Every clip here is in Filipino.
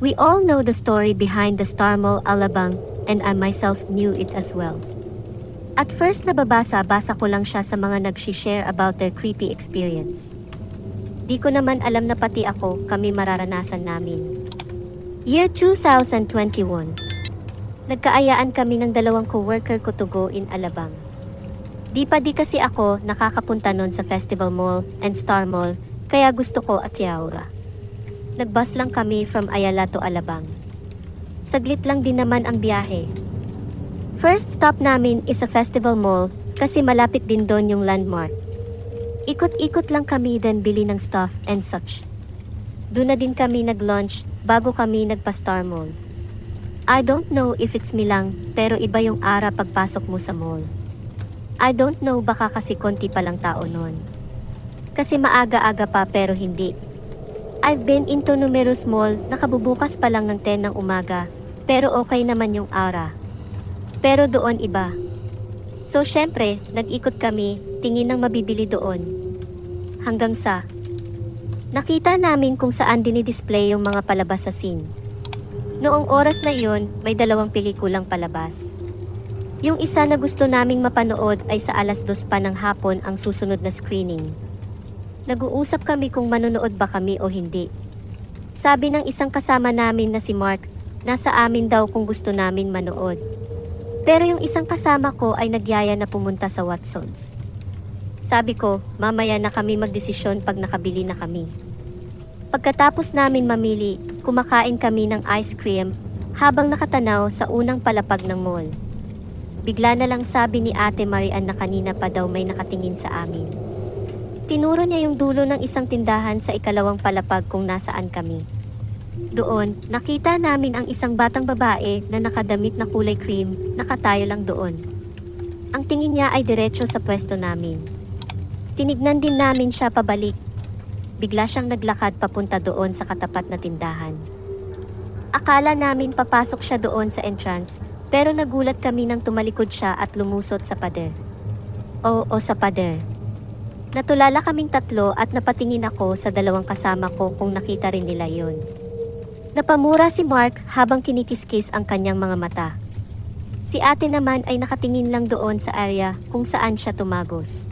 We all know the story behind the Star Mall Alabang and I myself knew it as well. At first nababasa-basa ko lang siya sa mga nag-share about their creepy experience. Di ko naman alam na pati ako kami mararanasan namin. Year 2021. Nagkaayaan kami ng dalawang coworker ko to go in Alabang. Di pa di kasi ako nakakapunta nun sa Festival Mall and Star Mall, kaya gusto ko at yaura. Nagbus lang kami from Ayala to Alabang. Saglit lang din naman ang biyahe. First stop namin is sa Festival Mall kasi malapit din doon yung landmark. Ikot-ikot lang kami then bili ng stuff and such. Doon na din kami nag-lunch bago kami nagpa-Star Mall. I don't know if it's me lang, pero iba yung ara pagpasok mo sa mall. I don't know baka kasi konti pa lang tao noon. Kasi maaga-aga pa pero hindi. I've been into numerous mall, nakabubukas pa lang ng 10 ng umaga, pero okay naman yung aura. Pero doon iba. So syempre, nag-ikot kami, tingin ng mabibili doon. Hanggang sa, nakita namin kung saan dinidisplay yung mga palabas sa scene. Noong oras na iyon, may dalawang pelikulang palabas. Yung isa na gusto naming mapanood ay sa alas dos pa ng hapon ang susunod na screening. Nag-uusap kami kung manonood ba kami o hindi. Sabi ng isang kasama namin na si Mark, nasa amin daw kung gusto namin manood. Pero yung isang kasama ko ay nagyaya na pumunta sa Watsons. Sabi ko, mamaya na kami magdesisyon pag nakabili na kami. Pagkatapos namin mamili, kumakain kami ng ice cream habang nakatanaw sa unang palapag ng mall. Bigla na lang sabi ni Ate Marian na kanina pa daw may nakatingin sa amin. Tinuro niya yung dulo ng isang tindahan sa ikalawang palapag kung nasaan kami. Doon, nakita namin ang isang batang babae na nakadamit na kulay cream, nakatayo lang doon. Ang tingin niya ay diretso sa pwesto namin. Tinignan din namin siya pabalik. Bigla siyang naglakad papunta doon sa katapat na tindahan. Akala namin papasok siya doon sa entrance, pero nagulat kami nang tumalikod siya at lumusot sa pader. O, o sa pader. Natulala kaming tatlo at napatingin ako sa dalawang kasama ko kung nakita rin nila yon. Napamura si Mark habang kinikiskis ang kanyang mga mata. Si ate naman ay nakatingin lang doon sa area kung saan siya tumagos.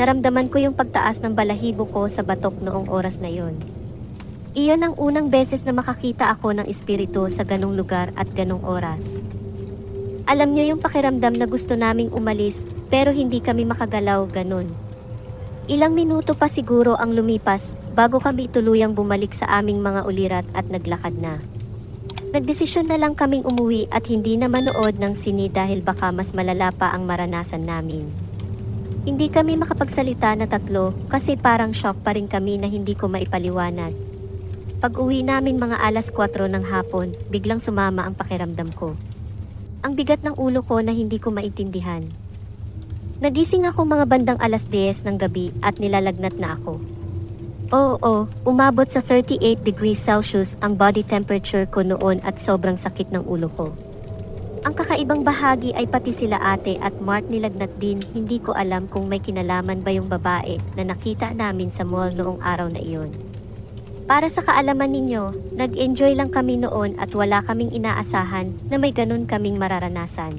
Naramdaman ko yung pagtaas ng balahibo ko sa batok noong oras na yon. Iyon ang unang beses na makakita ako ng espiritu sa ganong lugar at ganong oras. Alam niyo yung pakiramdam na gusto naming umalis pero hindi kami makagalaw ganon. Ilang minuto pa siguro ang lumipas bago kami tuluyang bumalik sa aming mga ulirat at naglakad na. Nagdesisyon na lang kaming umuwi at hindi na manood ng sini dahil baka mas malala pa ang maranasan namin. Hindi kami makapagsalita na tatlo kasi parang shock pa rin kami na hindi ko maipaliwanag. Pag uwi namin mga alas 4 ng hapon, biglang sumama ang pakiramdam ko. Ang bigat ng ulo ko na hindi ko maintindihan. Nagising ako mga bandang alas 10 ng gabi at nilalagnat na ako. Oo, umabot sa 38 degrees Celsius ang body temperature ko noon at sobrang sakit ng ulo ko. Ang kakaibang bahagi ay pati sila ate at Mark nilagnat din, hindi ko alam kung may kinalaman ba yung babae na nakita namin sa mall noong araw na iyon. Para sa kaalaman ninyo, nag-enjoy lang kami noon at wala kaming inaasahan na may ganun kaming mararanasan.